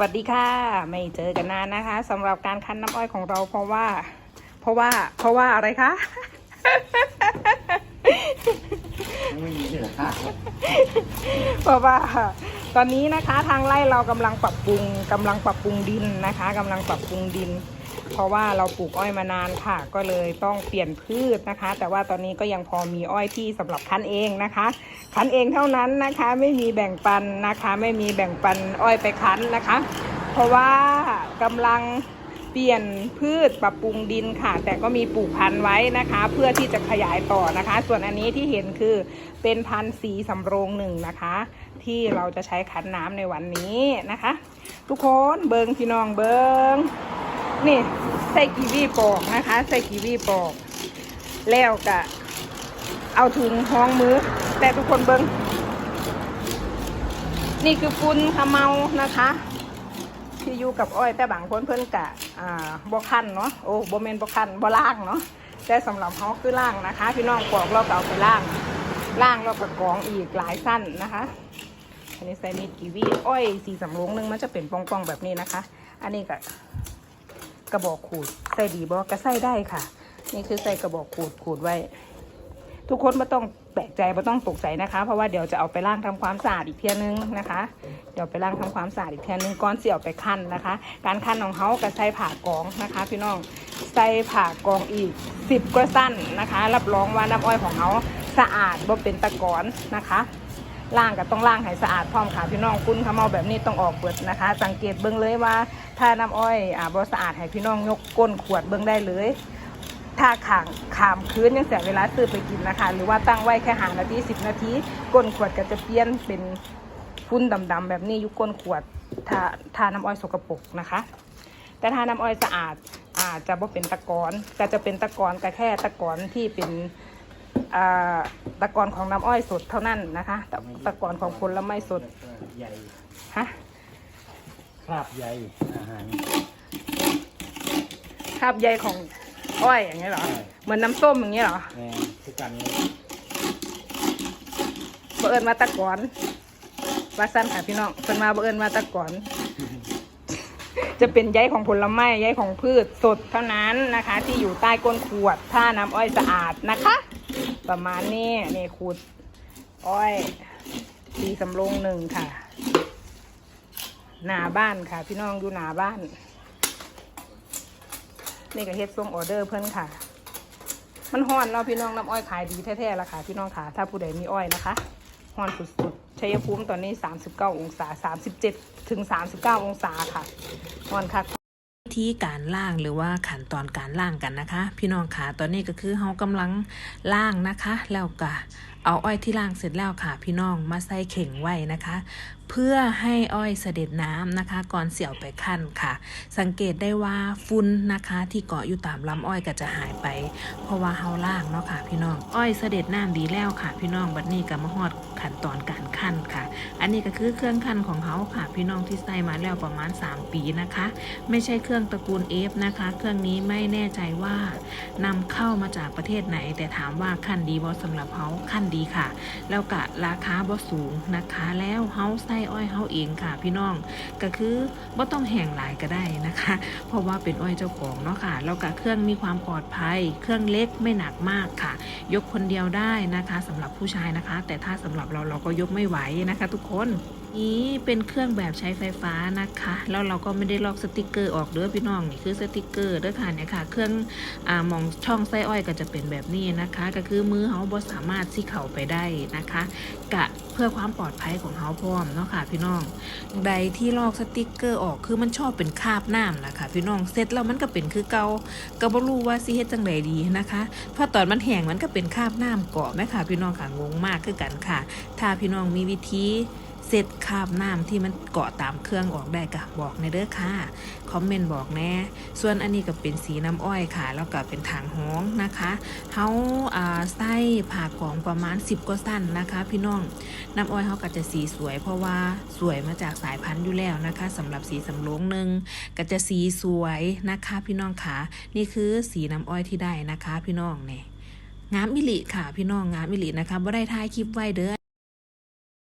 วัสดีค่ะ ไม่เจอกันนานนะคะสำหรับการคั้นน้ำอ้อยของเราเพราะว่า เพราะว่า เพราะว่าอะไรคะไม่มีเหรอคะเพราะว่า ตอนนี้นะคะทางไร่เรากำลังปรับปรุงกำลังปรับปรุงดินนะคะกำลังปรับปรุงดิน เพราะว่าเราปลูกอ้อยมานานค่ะ ก็เลยต้องเปลี่ยนพืชนะคะ แต่ว่าตอนนี้ก็ยังพอมีอ้อยที่สำหรับคั้นเองนะคะคั้นเองเท่านั้นนะคะ ไม่มีแบ่งปันนะคะ ไม่มีแบ่งปันอ้อยไปคั้นนะคะ เพราะว่ากำลัง เปลี่ยนพืชปรับปรุงดินค่ะ แต่ก็มีปลูกพันธุ์ไว้นะคะ เพื่อที่จะขยายต่อนะคะ ส่วนอันนี้ที่เห็นคือเป็นพันธุ์สีสำโรงหนึ่งนะคะ ที่เราจะใช้คั้นน้ำในวันนี้นะคะ ทุกคนเบิงพี่น้องเบิงนี่ใส่กีวีปอกนะคะใส่กีวีปอก แล้วกะเอาถุงห้องมือ แต่ทุกคนเบิงนี่คือฟุ้นขมเมานะคะ ที่อยู่กับอ้อยแต่บางคนเพิ่นกะอ่าบ่คันเนาะโอ้บ่แม่นบ่คันบล่างเนาะแต่สำหรับเขาคือล่างนะคะ พี่น้องปอกเราก็เอาไปล่างล่างเราก็กรองอีกหลายสั้นนะคะอันนี้ใส่มีดกีวีอ้อยสีสำโรงหนึงมันจะเป็นป่องๆแบบนี้นะคะ อันนี้ก็กระบอกขูดใส่ดีบอกก็ใส่ได้ค่ะ นี่คือใส่กระบอกขูดขูดไว้ ทุกคนไม่ต้องแปลกใจไม่ต้องตกใจนะคะ เพราะว่าเดี๋ยวจะเอาไปล้างทำความสะอาดอีกเทียนึงนะคะ เดี๋ยวไปล้างทำความสะอาดอีกเทียนึงก่อนเสียเอาไปคั่นนะคะ การคั่นของเขาก็ใส่ผ่ากองนะคะ พี่น้องใส่ผ่ากองอีกสิบกระสั้นนะคะ รับรองว่าน้ำอ้อยของเขาสะอาดบ่เป็นตะกอนนะคะล้างก็ต้องล้างให้สะอาดพร้อมค่ะพี่น้องคุณขมเมาแบบนี้ต้องออกเปิดนะคะ สังเกตเบื้องเลยว่า ถ้าน้ำอ้อยอ่าบ่สะอาดให้พี่น้องยกก้นขวดเบื้องได้เลย ถ้าขางขามคืนยังเสียเวลาซื้อไปกินนะคะ หรือว่าตั้งไว้แค่หานาทีสิบนาทีก้นขวดก็จะเปลี่ยนเป็นฟุ้นดำๆแบบนี้อยุก้นขวดถ้าทาน้ำอ้อยสกปรกนะคะ แต่ถ้าน้ำอ้อยสะอาดอาจจะบ่เป็นตะกอนก็จะเป็นตะกอนก็แค่ตะกอนที่เป็นอ่าตะกอนของน้ำอ้อยสดเท่านั้นนะคะตะตะกอนของผลไม้สดใหญ่ฮะคราบใหญ่อาหารคราบใยของ อ้อยอย่างเงี้ยเหรอใช่เหมือนน้ำส้มอย่างเงี้ยเหรอแม่ทุกกันเลยบ่เอิญมาตะกอนว่าสั้นค่ะพี่น้องเพิ่นมาบ่เอิญมาตะกอน จะเป็นใยของผลไม้ใยของพืชสดเท่านั้นนะคะ ที่อยู่ใต้ก้นขวด ถ้าน้ำอ้อยสะอาดนะคะ ประมาณนี้นี่ขูดอ้อยสีสำโรงหนึ่งค่ะ หน้าบ้านค่ะ พี่น้องอยู่หน้าบ้าน นี่ก็เฮ็ดส่งออเดอร์เพิ่นค่ะ มันฮ้อนเนาพี่น้องน้ำอ้อยขายดีแท้ๆละค่ะ พี่น้องค่ะ ถ้าผู้ใดมีอ้อยนะคะฮ้อนสุดๆชัยภูมิตอนนี้ 39 องศา 37 ถึง 39 องศาค่ะฮ้อนค่ะวิธีการล่างหรือว่าขั้นตอนการล่างกันนะคะ พี่น้องค่ะตอนนี้ก็คือเฮากำลังล่างนะคะ แล้วก็เอาอ้อยที่ล่างเสร็จแล้วค่ะ พี่น้องมาใส่เข่งไว้นะคะ เพื่อให้อ้อยเสด็จน้ำนะคะ ก่อนเสี่ยวไปขั้นค่ะ สังเกตได้ว่าฝุ่นนะคะที่เกาะอยู่ตามลำอ้อยก็จะหายไป เพราะว่าเฮาล่างเนาะค่ะ พี่น้องอ้อยเสด็จน้ำดีแล้วค่ะ พี่น้องบัดนี้ก็มาฮอดขั้นตอนการขั้นค่ะ อันนี้ก็คือเครื่องขั้นของเขาค่ะ พี่น้องที่ใส่มาแล้วประมาณ 3 ปีนะคะ ไม่ใช่เครื่องตระกูล F นะคะ เครื่องนี้ไม่แน่ใจว่านำเข้ามาจากประเทศไหน แต่ถามว่าขั้นดีบ่สำหรับเขาขั้นดีค่ะ แล้วก็ราคาบ่สูงนะคะ แล้วเฮาใส่อ้อยเฮาเองค่ะ พี่น้องก็คือบ่ต้องแห้งหลายก็ได้นะคะ เพราะว่าเป็นอ้อยเจ้าของเนาะค่ะแล้วก็เครื่องมีความปลอดภัย เครื่องเล็กไม่หนักมากค่ะ ยกคนเดียวได้นะคะสำหรับผู้ชายนะคะ แต่ถ้าสำหรับเราเราก็ยกไม่ไหวนะคะ ทุกคน นี้เป็นเครื่องแบบใช้ไฟฟ้านะคะ แล้วเราก็ไม่ได้ลอกสติกเกอร์ออกเด้อพี่น้องนี่คือสติกเกอร์เด้อค่ะเนี่ยค่ะ เครื่องอ่ามองช่องไส้อ้อยก็จะเป็นแบบนี้นะคะ ก็คือมือเขาบ่สามารถที่เข้าไปได้นะคะ กะเพื่อความปลอดภัยของเขาพร้อมเนาะค่ะพี่น้องใดที่ลอกสติกเกอร์ออกคือมันชอบเป็นคราบน้ำนะคะพี่น้องเสร็จแล้วมันก็เป็นคือเกาก็บ่รู้ว่าสิเฮ็ดจังไดดีนะคะพราตอนมันแห้งมันก็เป็นคราบน้ำเกาะแม่ค่ะพี่น้องค่ะงงมากคือกันค่ะ ถ้าพี่น้องมีวิธี เสร็จคาบน้ำที่มันเกาะตามเครื่องออกได้ก็บอกในเด้อค่ะ คอมเมนต์บอกแน่ ส่วนอันนี้ก็เป็นสีน้ำอ้อยค่ะ แล้วก็เป็นทางห้องนะคะเฮาใส่ผ่ากองประมาณ 10กว่าสั้นนะคะ พี่น้อง น้ำอ้อยเขาก็จะสีสวย เพราะว่าสวยมาจากสายพันธุ์อยู่แล้วนะคะสำหรับสีสำโรงหนึ่งก็จะสีสวยนะคะ พี่น้องค่ะนี่คือสีน้ำอ้อยที่ได้นะคะ พี่น้องเนี่ยงามอิลิค่ะ พี่น้องงามอิลินะคะบ่ได้ถ่ายคลิปไว้เด้อ